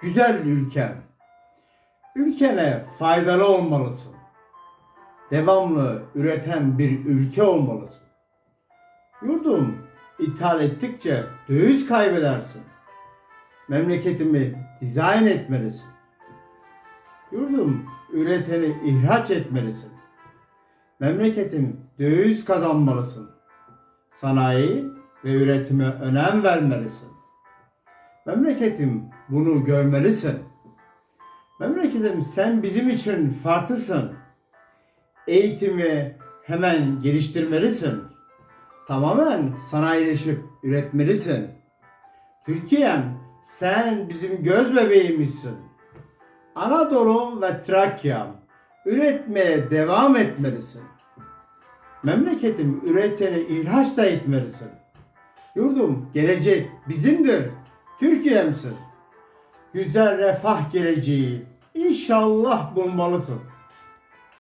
Güzel ülkem. Ülkene faydalı olmalısın. Devamlı üreten bir ülke olmalısın. Yurdum ithal ettikçe döviz kaybedersin. Memleketimi dizayn etmelisin. Yurdum üreteni ihraç etmelisin. Memleketim döviz kazanmalısın. Sanayi ve üretime önem vermelisin. Memleketim bunu görmelisin. Memleketim sen bizim için farklısın. Eğitimi hemen geliştirmelisin. Tamamen sanayileşip üretmelisin. Türkiye'm sen bizim göz bebeğimizsin. Anadolu ve Trakya'm üretmeye devam etmelisin. Memleketim üreteni ihraç da etmelisin. Yurdum gelecek bizimdir. Türkiye'msin. Güzel refah geleceği inşallah bulmalısın.